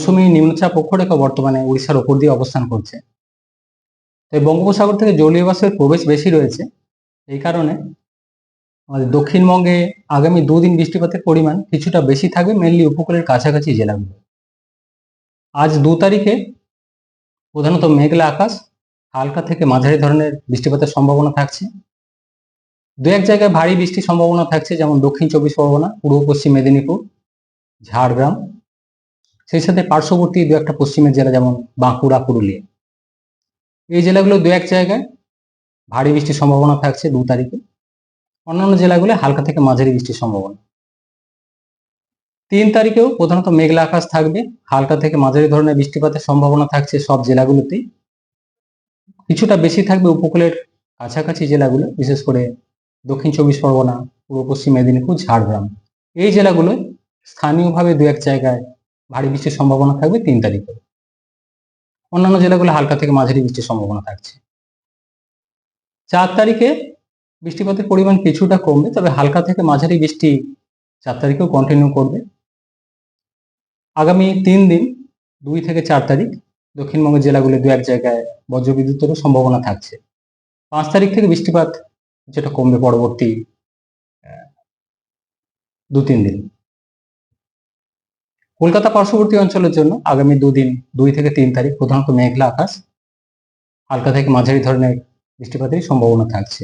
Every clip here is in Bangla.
মৌসুমী নিম্নচাপ অক্ষরেখা বর্তমানে উড়িষ্যার ওপর দিয়ে অবস্থান করছে। তাই বঙ্গোপসাগর থেকে জলীয় বাষ্পের প্রবেশ বেশি রয়েছে, এই কারণে আমাদের দক্ষিণবঙ্গে আগামী দুদিন বৃষ্টিপাতের পরিমাণ কিছুটা বেশি থাকবে মেনলি উপকূলের কাছাকাছি জেলাগুলো। আজ দু তারিখে প্রধানত মেঘলা আকাশ, হালকা থেকে মাঝারি ধরনের বৃষ্টিপাতের সম্ভাবনা থাকছে। দু এক জায়গায় ভারী বৃষ্টির সম্ভাবনা থাকছে, যেমন দক্ষিণ চব্বিশ পরগনা, পূর্ব পশ্চিম মেদিনীপুর, ঝাড়গ্রাম সেই সাথে পার্শ্ববর্তী দু একটা পশ্চিমের জেলা যেমন বাঁকুড়া, পুরুলিয়া। এই জেলাগুলো দু এক জায়গায় ভারী বৃষ্টির সম্ভাবনা থাকছে দু তারিখে। অন্যান্য জেলাগুলো হালকা থেকে মাঝারি বৃষ্টির সম্ভাবনা। তিন তারিখেও প্রধানত মেঘলা আকাশ থাকবে, হালকা থেকে মাঝারি ধরনের বৃষ্টিপাতের সম্ভাবনা থাকছে সব জেলাগুলোতেই কিছুটা বেশি থাকবে উপকূলের কাছাকাছি জেলাগুলো, বিশেষ করে দক্ষিণ চব্বিশ পরগনা, পূর্ব পশ্চিম মেদিনীপুর, ঝাড়গ্রাম। এই জেলাগুলোয় স্থানীয়ভাবে দু এক জায়গায় ভারী বৃষ্টির সম্ভাবনা থাকবে তিন তারিখে অন্যান্য জেলাগুলো হালকা থেকে মাঝারি বৃষ্টির সম্ভাবনা থাকছে। চার তারিখে বৃষ্টিপাতের পরিমাণ কিছুটা কমবে, তবে হালকা থেকে মাঝারি বৃষ্টি চার তারিখেও কন্টিনিউ করবে। আগামী তিন দিন, দুই থেকে চার তারিখ দক্ষিণবঙ্গের জেলাগুলো দু এক জায়গায় বজ্রবিদ্যুতেরও সম্ভাবনা থাকছে। পাঁচ তারিখ থেকে বৃষ্টিপাত যেটা কমবে পরবর্তী দু তিন দিন। কলকাতা পার্শ্ববর্তী অঞ্চলের জন্য আগামী দুদিন, দুই থেকে তিন তারিখ প্রধানত মেঘলা আকাশ। হালকা থেকে মাঝারি ধরনের বৃষ্টিপাতের সম্ভাবনা থাকছে।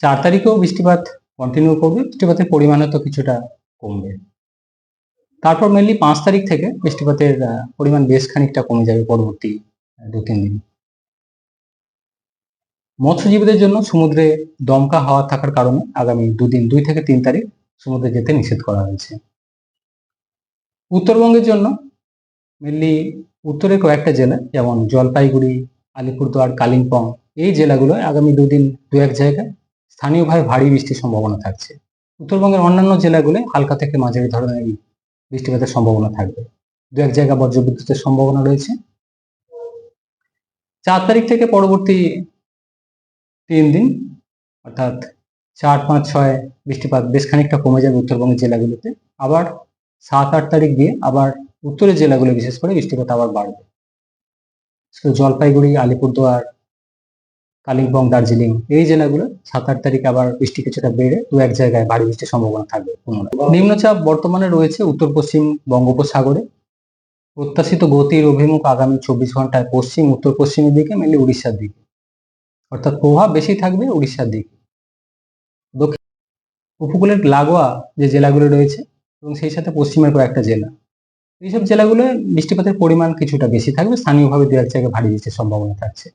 চার তারিখেও বৃষ্টিপাত কন্টিনিউ করবে, বৃষ্টিপাতের পরিমাণ হয়তো কিছুটা কমবে। তারপর মেনলি পাঁচ তারিখ থেকে বৃষ্টিপাতের পরিমাণ বেশ খানিকটা কমে যাবে পরবর্তী দু তিন দিন। মৎস্যজীবীদের জন্য সমুদ্রে দমকা হাওয়া থাকার কারণে আগামী দুদিন, দুই থেকে তিন তারিখ সমুদ্রে যেতে নিষেধ করা হয়েছে। উত্তরবঙ্গের জন্য মেনলি উত্তরের কয়েকটা জেলা, যেমন জলপাইগুড়ি, আলিপুরদুয়ার, কালিম্পং, এই জেলাগুলোয় আগামী দুদিন দু এক জায়গায় স্থানীয়ভাবে ভারী বৃষ্টির সম্ভাবনা থাকছে। উত্তরবঙ্গের অন্যান্য জেলাগুলোয় হালকা থেকে মাঝারি ধরনের বৃষ্টিপাতের সম্ভাবনা থাকবে। দু এক জায়গা বজ্রবিদ্যুতের সম্ভাবনা রয়েছে। চার তারিখ থেকে পরবর্তী তিন দিন, অর্থাৎ চার, পাঁচ, ছয় বৃষ্টিপাত বেশ খানিকটা কমে যাবে উত্তরবঙ্গের জেলাগুলোতে। আবার সাত, আট তারিখ দিয়ে আবার উত্তরের জেলাগুলো বিশেষ করে বৃষ্টিপাত আবার বাড়বে। শুধু জলপাইগুড়ি, আলিপুরদুয়ার, কালিম্পং, দার্জিলিং এই জেলাগুলো সাত, আট তারিখে আবার বৃষ্টি কিছুটা বেড়ে দু, এক জায়গায় ভারী বৃষ্টির সম্ভাবনা থাকবে নিম্নচাপ বর্তমানে রয়েছে উত্তর, পশ্চিম বঙ্গোপসাগরে। প্রত্যাশিত গতির অভিমুখ আগামী চব্বিশ ঘন্টায় পশ্চিম, উত্তর, পশ্চিমের দিকে মেনলি উড়িষ্যার দিকে। অর্থাৎ প্রভাব বেশি থাকবে উড়িষ্যার দিকে। দক্ষিণ উপকূলের লাগোয়া যে জেলাগুলো রয়েছে এবং সেই সাথে পশ্চিমের কয়েকটা জেলা। এইসব জেলাগুলো বৃষ্টিপাতের পরিমাণ কিছুটা বেশি থাকবে। স্থানীয়ভাবে দু এক জায়গায় ভারী বৃষ্টির সম্ভাবনা থাকছে।